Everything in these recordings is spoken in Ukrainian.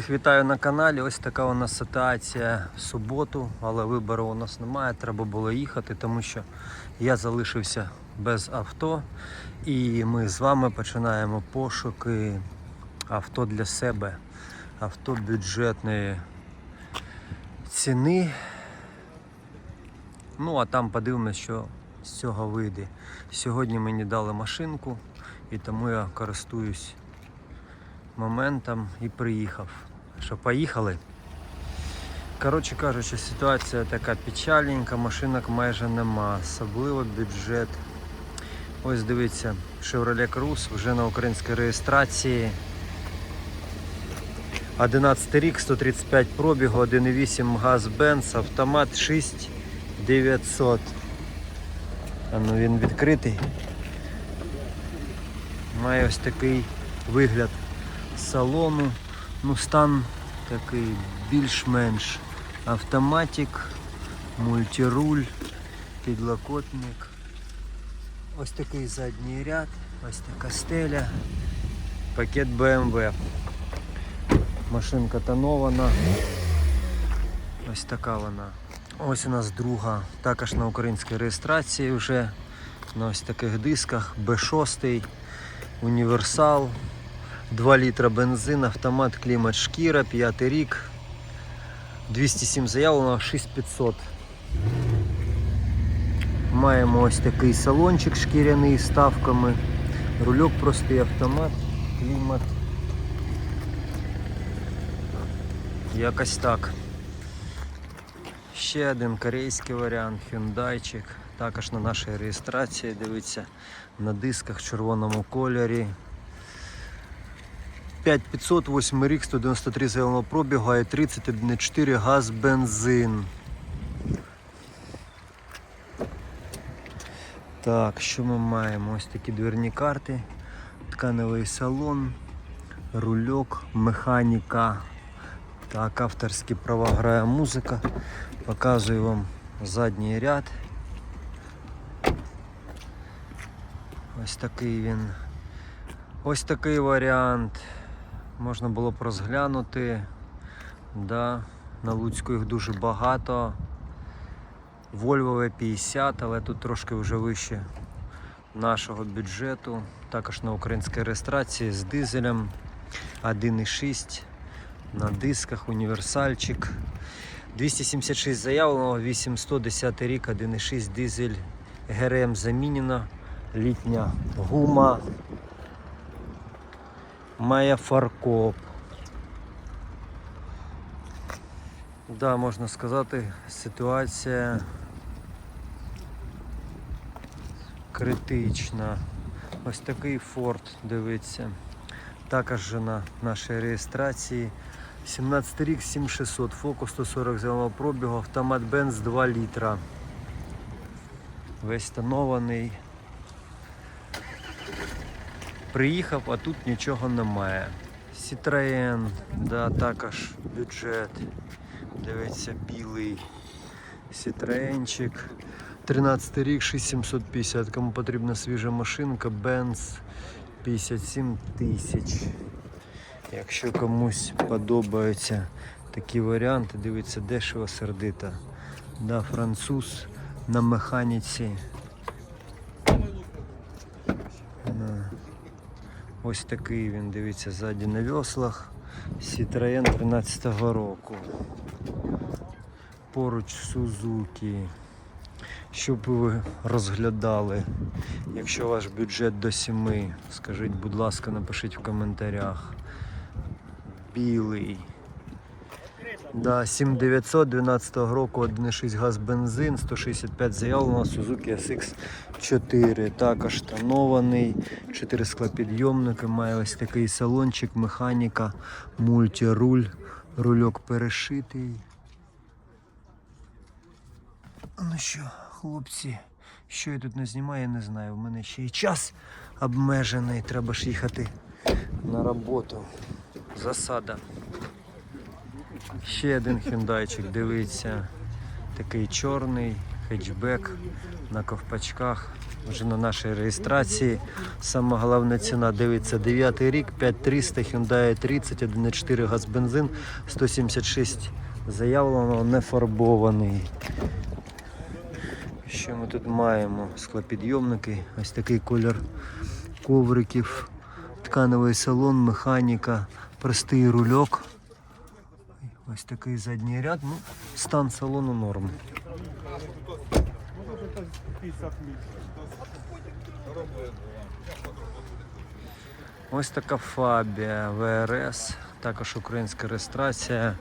Всіх вітаю на каналі. Ось така у нас ситуація в суботу, але вибору у нас немає. Треба було їхати, тому що я залишився без авто. І ми з вами починаємо пошуки авто для себе, авто бюджетної ціни. Ну а там подивимось, що з цього вийде. Сьогодні мені дали машинку, і тому я користуюсь моментом і приїхав. Що, поїхали? Коротше кажучи, ситуація така печальненька, машинок майже нема, особливо бюджет. Ось дивіться, Chevrolet Cruze вже на українській реєстрації. 11 рік, 135 пробігу, 1.8 газ Benz, автомат 6900. А ну він відкритий. Має ось такий вигляд салону. Ну, стан такий більш-менш автоматик, мультируль, підлокотник. Ось такий задній ряд, ось така стеля, пакет BMW. Машинка тонована. Ось така вона. Ось у нас друга, також на українській реєстрації вже на ось таких дисках B6, універсал, 2 літра бензин, автомат, клімат, шкіра, 5 рік, 207 заявлено, 6500. Маємо ось такий салончик шкіряний з ставками, рульок простий автомат, клімат. Якось так. Ще один корейський варіант, хюндайчик. Також на нашій реєстрації, дивіться, на дисках в червоному кольорі. 5500, 8 рік, 193 заявленого пробігу, а 31,4 газ бензин. Так, що ми маємо? Ось такі дверні карти, тканевий салон, рульок, механіка. Так, авторські права грає музика. Показую вам задній ряд. Ось такий він. Ось такий варіант. Можна було б розглянути. Да. На Луцьку їх дуже багато. Volvo V50, але тут трошки вже вище нашого бюджету. Також на українській реєстрації з дизелем 1,6 на дисках, універсальчик. 276 заявленого, 810 рік, 1,6 дизель, ГРМ замінена, літня гума, має фаркоп. Да, можна сказати, ситуація критична. Ось такий форт дивиться. Також же на нашій реєстрації. 17 рік 7600, фокус 140 зеленого пробігу, автомат Benz 2 літра. Весь тонований. Приїхав, а тут нічого немає. Citroen, да, також бюджет. Дивиться, білий Citroenчик. 13 рік 6750. Кому потрібна свіжа машинка, Benz 57 тисяч. Якщо комусь подобаються такі варіанти, дивіться дешево сердито. Да, француз на механіці. Да. Ось такий він, дивіться, ззаді на веслах. Citroen 13-го року. Поруч Сузуки. Щоб ви розглядали, якщо ваш бюджет до 7, скажіть, будь ласка, напишіть в коментарях. Білий. Да, 7900 12 року 1,6 газ бензин, 165 заявлено, Suzuki SX4. Також тонований, 4 склопідйомники, має ось такий салончик, механіка, мультируль, рульок перешитий. Ну що, хлопці, що я тут не знімаю, я не знаю. У мене ще й час обмежений, треба ж їхати на роботу. Засада. Ще один хюндайчик, дивіться, такий чорний, хетчбек на ковпачках. Вже на нашій реєстрації. Сама головна ціна дивиться 9 рік, 5300, Hyundai 30, 1.4 газ бензин, 176 заявлено, не фарбований. Що ми тут маємо? Склопідйомники, ось такий колір ковриків, ткановий салон, механіка, простий рульок. Ось такий задній ряд. Ну, стан салону норм. Ось така Фабія ВРС, також українська реєстрація.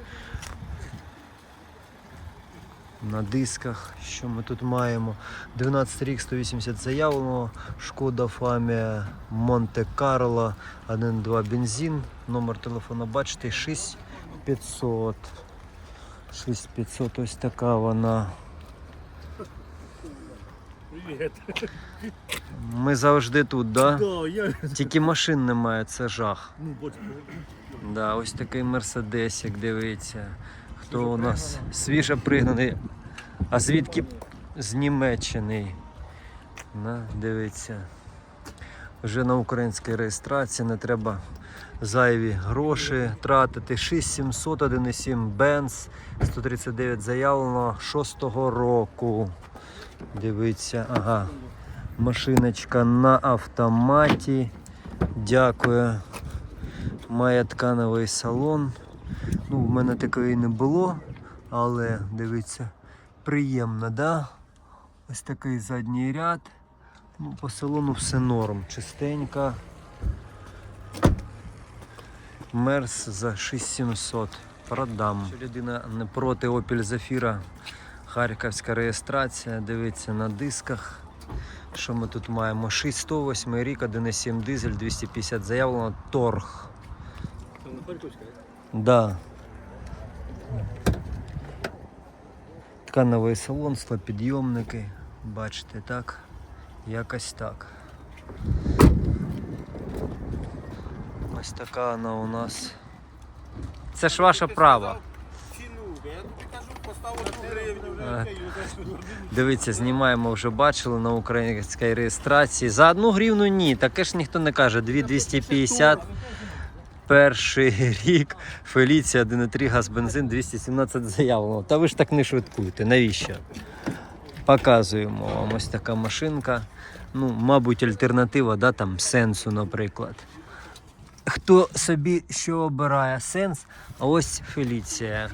На дисках, що ми тут маємо? 12 рік 180 заявлено, Шкода Фамія Монте Карло 1.2 бензин. Номер телефону бачите 6500. 6500, ось така вона. Привіт. Ми завжди тут, да? Да, я... Тільки машин немає, це жах. Ну, Да, ось такий мерседесик, дивіться. Хто у нас свіже пригнаний. А звідки з Німеччини? На, дивіться. Вже на українській реєстрації не треба зайві гроші тратити. 6700, 1,7 Benz, 139 заявлено 6-го року. Дивіться, ага. Машиночка на автоматі. Дякую. Має ткановий салон. Ну, в мене такої не було, але дивіться, приємно, да? Ось такий задній ряд. Ну, по салону все норм. Чистенько. Мерс за 6700. Продам. Якщо людина не проти Opel Zafira, Харківська реєстрація. Дивіться на дисках. Що ми тут маємо? 6108 рік, 1,7 дизель, 250 заявлено, торг. Там на Харківська? Да. Ткановий салон, склопідйомники. Бачите, так? Якось так. Ось така вона у нас. Це ж ваше право. Е, Дивіться, знімаємо вже бачили на українській реєстрації. За одну гривну ні, таке ж ніхто не каже. 2250. Перший рік Феліція 1,3 газ бензин 217 заявлено. Та ви ж так не швидкуєте. Навіщо? Показуємо вам ось така машинка. Ну, мабуть, альтернатива, да, там сенсу, наприклад. Хто собі що обирає сенс, а ось Феліція.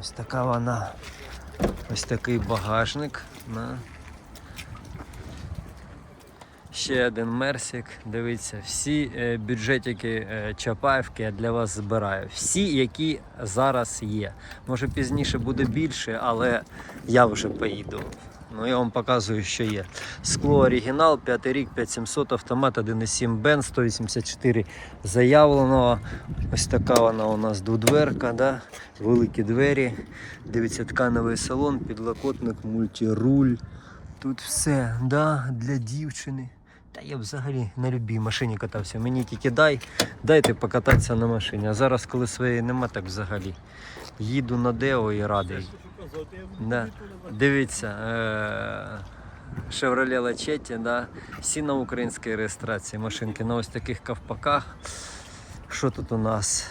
Ось така вона. Ось такий багажник. На. Ще один мерсик. Дивіться, всі е, бюджетики е, Чапаївки я для вас збираю. Всі, які зараз є. Може пізніше буде більше, але я вже поїду. Ну, я вам показую, що є. Скло оригінал, 5 рік, 5700, автомат 1,7 Бен, 184 заявленого. Ось така вона у нас дводверка, да? великі двері. Дивіться, ткановий салон, підлокотник, мультируль. Тут все да, для дівчини. Та я взагалі на любій машині катався. Мені тільки дай, дайте покататися на машині. А зараз, коли своєї нема, так взагалі. Їду на Део і радий. Да. Дивіться, е- Chevrolet Lachetti, да. всі на українській реєстрації машинки на ось таких ковпаках. Що тут у нас?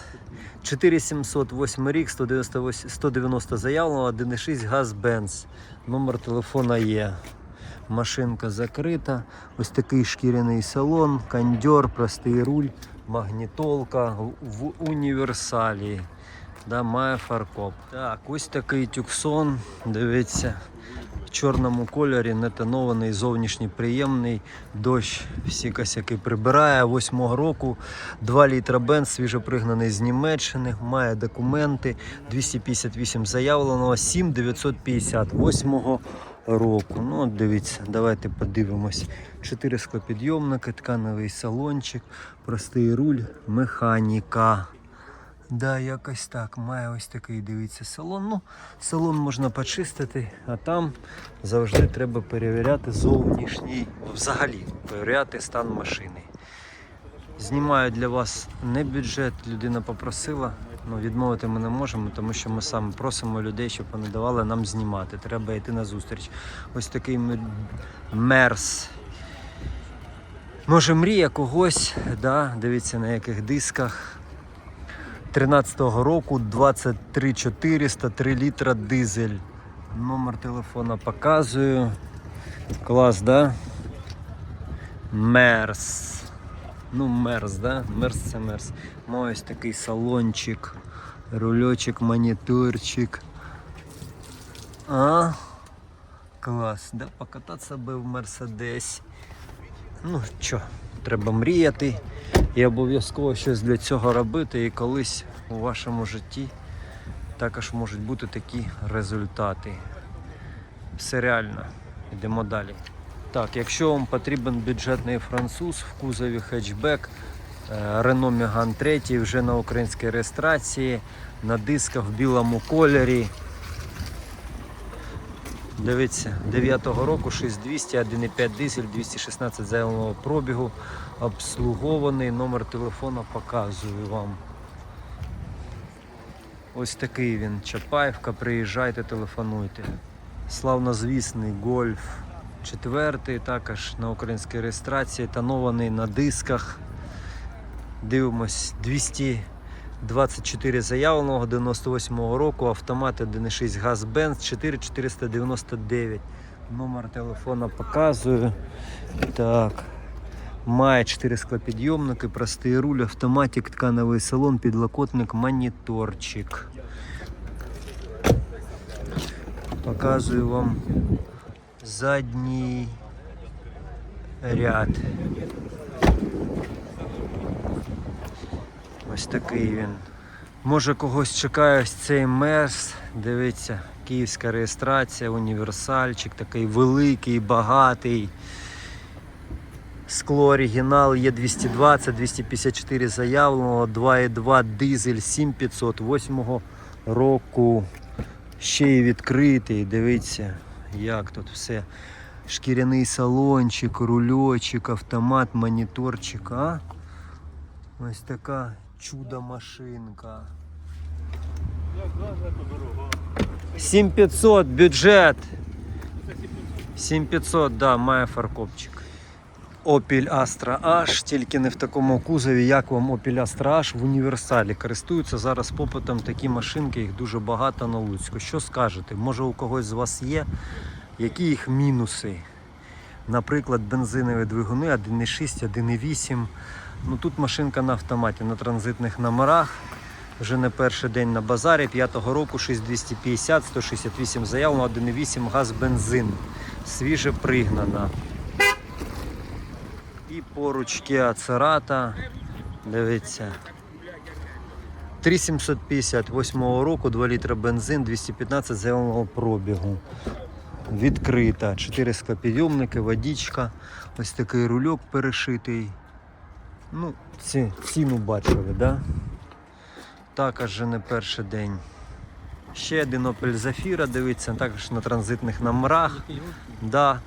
4708 рік, 198 190 заявлено, 1,6 газ Benz. Номер телефона є. Машинка закрита. Ось такий шкіряний салон, кондьор, простий руль, магнітолка в- універсалі. Да, має фаркоп. Так, ось такий тюксон. Дивіться. В чорному кольорі, нетонований, зовнішній приємний. Дощ всі косяки прибирає. Восьмого року 2 літра бенз, свіжопригнаний з Німеччини, має документи. 258 заявленого, 7950 восьмого. Ну, от дивіться, давайте подивимось. Чотири склопідйомники, ткановий салончик, простий руль, механіка. Да, якось так. Має ось такий, дивіться, салон. Ну, салон можна почистити, а там завжди треба перевіряти зовнішній, взагалі перевіряти стан машини. Знімаю для вас не бюджет, людина попросила. Ну, відмовити ми не можемо, тому що ми саме просимо людей, щоб вони давали нам знімати. Треба йти на зустріч. Ось такий мерс. Може, мрія когось, да? дивіться на яких дисках. 13-го року 23 400, 3 літра дизель. Номер телефона показую. Клас, да? Мерс. Ну, мерс, да? Мерс це мерс. Мой ось такий салончик, рульочок, моніторчик. А? Клас, да? Покататися би в Мерседесі. Ну що, треба мріяти і обов'язково щось для цього робити. І колись у вашому житті також можуть бути такі результати. Все реально. Йдемо далі. Так, якщо вам потрібен бюджетний француз в кузові хетчбек, Renault Megane 3 вже на українській реєстрації, на дисках в білому кольорі. Дивіться, 9-го року 6200, 1,5 дизель, 216 заявленого пробігу, обслугований, номер телефона показую вам. Ось такий він, Чапаєвка, приїжджайте, телефонуйте. Славнозвісний гольф. Четвертий, також на українській реєстрації, тонований на дисках. Дивимось 224 заявленого 98-го року, автомат 1.6 газ Benz 4499. Номер телефона показую. Так. Має 4 склопідйомники, простий руль, автоматик, ткановий салон, підлокотник, моніторчик. Показую вам задній ряд. Ось такий він. Може когось чекає ось цей мерс. Дивіться, київська реєстрація, універсальчик, такий великий, багатий. Скло оригінал є 220, 254 заявленого, 2,2 дизель 7508 року. Ще й відкритий. Дивіться, як тут все. Шкіряний салончик, рульочок, автомат, моніторчик. А? Ось така чудо машинка. 7500 бюджет. 7500, да, має фаркопчик. Opel Astra H, тільки не в такому кузові, як вам Opel Astra H в універсалі. Користуються зараз попитом такі машинки, їх дуже багато на Луцьку. Що скажете? Може у когось з вас є? Які їх мінуси? Наприклад, бензинові двигуни 1,6, 1,8. Ну тут машинка на автоматі, на транзитних номерах. Вже не перший день на базарі. 5-го року 6250, 168 заяв, на 1,8 газ бензин. Свіже пригнана. І поруч Kia. Дивіться. 3750 року, 2 літра бензин, 215 заявленого пробігу. Відкрита. 4 склопідйомники, водичка. Ось такий рульок перешитий. Ну, ці, ціну бачили, да? Також не перший день. Ще один Opel Zafira, дивіться, також на транзитних номерах. Да.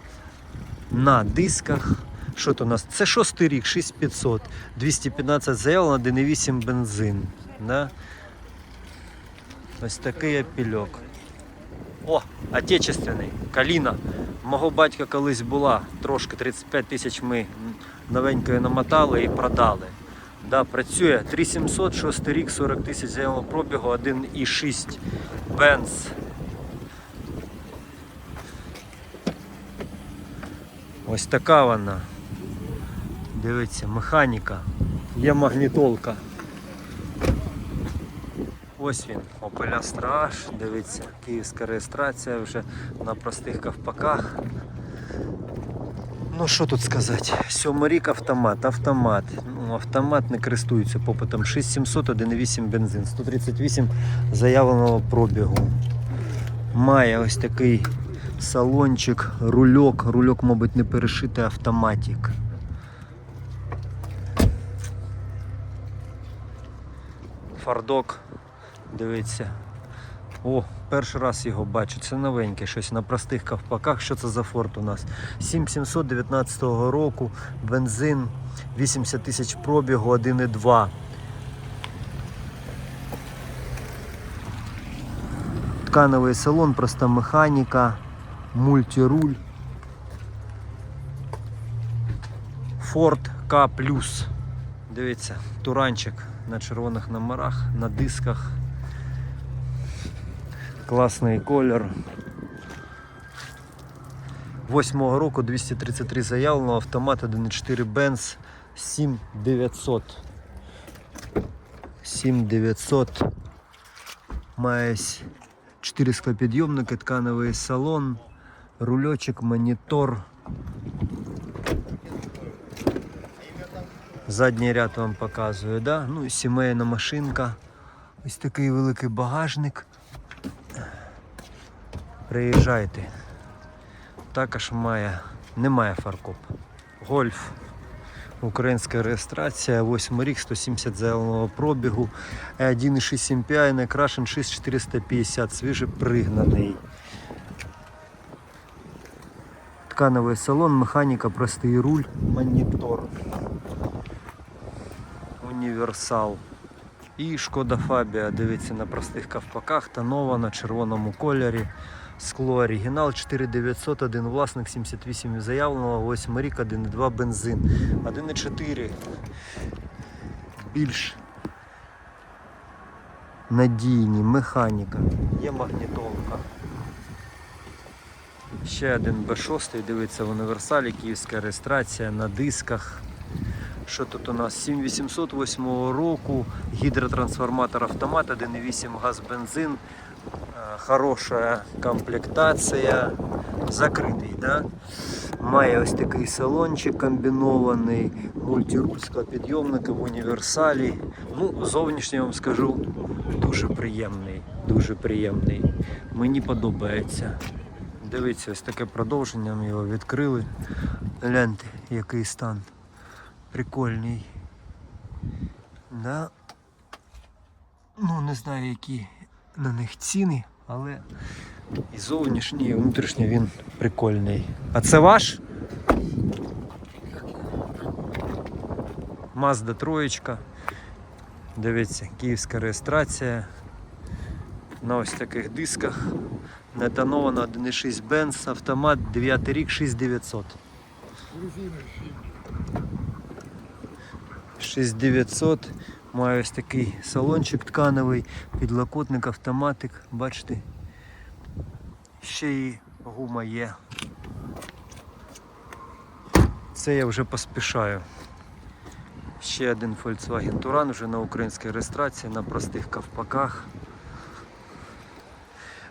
На дисках. Що то у нас? Це шостий рік, 6500, 215 заявлено, 1,8 бензин. Да? Ось такий апільок. О, отечественний, каліна. Мого батька колись була, трошки 35 тисяч ми новенької намотали і продали. Да, працює 3700, 6 рік, 40 тисяч заявленого пробігу, 1,6 бенз. Ось така вона. Дивіться, механіка. Є магнітолка. Ось він, Opel Astra H, дивіться, київська реєстрація вже на простих ковпаках. Ну що тут сказати? Сьомий рік автомат, автомат. Ну, автомат не користується попитом. 6700, 1,8 бензин, 138 заявленого пробігу. Має ось такий салончик, рульок. Рульок, мабуть, не перешитий автоматик. Фардок, дивіться, О, перший раз його бачу. Це новеньке щось на простих ковпаках. Що це за форт у нас? 7719 року, бензин, 80 тисяч пробігу, 1,2. Ткановий салон, проста механіка, мультируль. Ford K Дивіться, туранчик на червоних номерах, на дисках. Класний колір. Восьмого року 233 заявлено, автомат 1.4 Benz 7900. 7900. Має 4 склопідйомники, ткановий салон, рульочок, монітор. Задній ряд вам показую, да? Ну, сімейна машинка. Ось такий великий багажник. Приїжджайте. Також має, немає фаркоп. Гольф. Українська реєстрація, 8 рік, 170 заявленого пробігу, 1,6 MPI, накрашен 6450, свіже пригнаний. Ткановий салон, механіка, простий руль, монітор. Універсал. І Шкода Фабія, дивіться на простих ковпаках, тонова на червоному кольорі. Скло оригінал 4900, один власник 78 заявленого, 8 рік, 1,2 бензин. 1,4 більш надійні, механіка, є магнітолка. Ще один B6, дивиться в універсалі, київська реєстрація на дисках. Що тут у нас? 7808 року, гідротрансформатор автомат, 1,8 газ бензин, е, хороша комплектація, закритий. Да? Має ось такий салончик комбінований, мультируль, підйомники в універсалі. Ну, зовнішній вам скажу, дуже приємний, дуже приємний. Мені подобається. Дивіться, ось таке продовження, ми його відкрили. Гляньте, який стан. Прикольний. Да. Ну, не знаю, які на них ціни, але і зовнішній, і внутрішній він прикольний. А це ваш? Mazda троєчка. Дивіться, київська реєстрація. На ось таких дисках. Нетонована 1.6 Benz, автомат 9 рік 6900. 6900. Маю ось такий салончик ткановий, підлокотник, автоматик, бачите. Ще і гума є. Це я вже поспішаю. Ще один Volkswagen Touran вже на українській реєстрації, на простих ковпаках.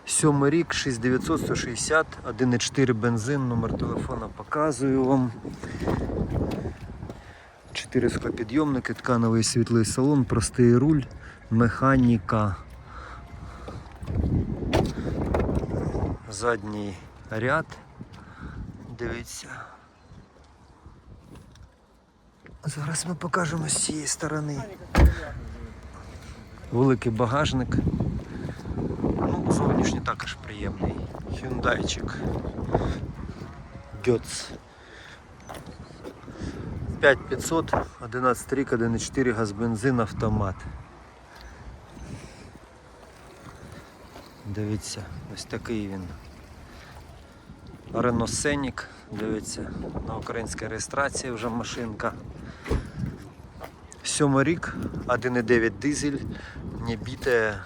Сьомий рік, 6900, 160, 1,4 бензин, номер телефона показую вам. Чотири склопідйомники, ткановий світлий салон, простий руль, механіка. Задній ряд. Дивіться. Зараз ми покажемо з цієї сторони. Великий багажник. Ну, зовнішній також приємний. Хюндайчик. Гьоц. 5500, 11 рік, 1,4 газ бензин, автомат. Дивіться, ось такий він. Renault Scenic, дивіться, на українській реєстрації вже машинка. Сьомий рік, 1,9 дизель, не біте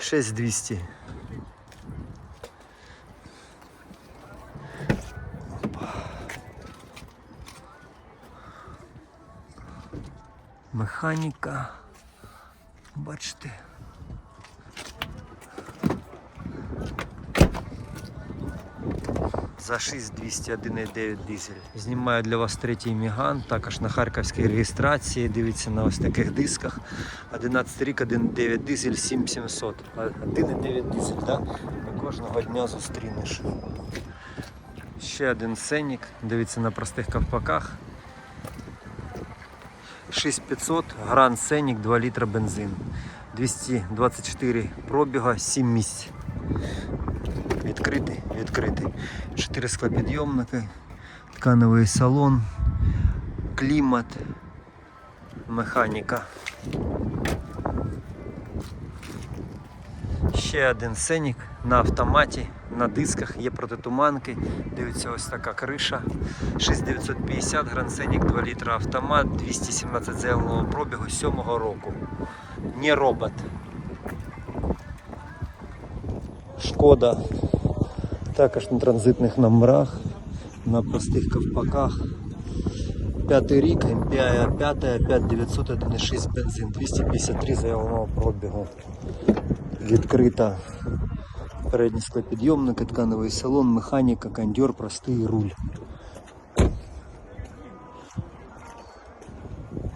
6200. Механіка. Бачите. За 6201,9 дизель. Знімаю для вас третій міган, також на харківській реєстрації. Дивіться на ось таких дисках. 11 рік, 1,9 дизель, 7700. 1,9 дизель, да? Не кожного дня зустрінеш. Ще один сенік. Дивіться на простих ковпаках. 6500, Гранд Сенік, 2 літра бензин. 224 пробіга, 7 місць. Відкритий, відкритий. 4 склопідйомники, ткановий салон, клімат, механіка. Ще один сенік на автоматі, на дисках, є протитуманки. Дивіться, ось така криша. 6950 Grand Scenic 2 літра автомат, 217 заявленого пробігу 7-го року. Не робот. Шкода. Також на транзитних номерах, на простих ковпаках. П'ятий рік, МПА 5, 5900, 1,6 бензин, 253 заявленого пробігу. Відкрита передні склопідйомники, ткановий салон, механіка, кондьор, простий руль.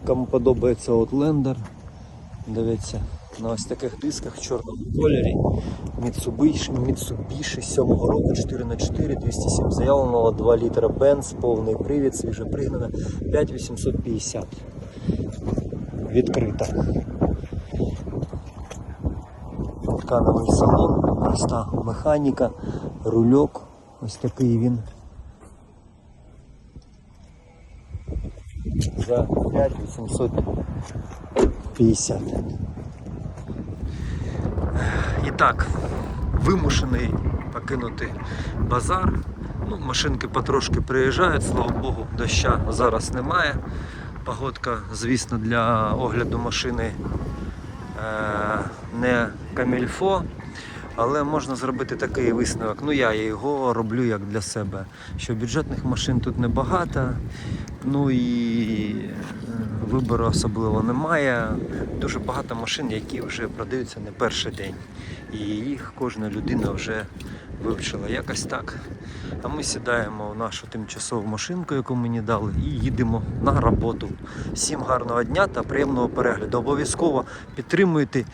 Кому подобається Outlander, дивіться, на ось таких дисках в чорному кольорі. Mitsubishi, Mitsubishi 7 року 4х4, 207 заявленого, 2 літра бенз, повний привід, свіже пригнана, 5850. Відкрита. Ткановий салон, проста механіка, рульок, ось такий він. За 5850. І так, вимушений покинути базар. Ну, машинки потрошки приїжджають, слава Богу, доща зараз немає. Погодка, звісно, для огляду машини е, не камільфо, але можна зробити такий висновок. Ну я його роблю як для себе. Що бюджетних машин тут небагато, ну і е, вибору особливо немає. Дуже багато машин, які вже продаються не перший день. І їх кожна людина вже вивчила якось так. А ми сідаємо в нашу тимчасову машинку, яку мені дали, і їдемо на роботу. Всім гарного дня та приємного перегляду. Обов'язково підтримуйте.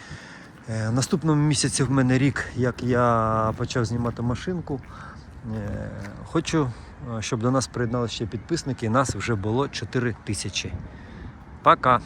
Е, наступному місяці в мене рік, як я почав знімати машинку. Е, Хочу, е, щоб до нас приєдналися ще підписники. Нас вже було 4 тисячі. Пока!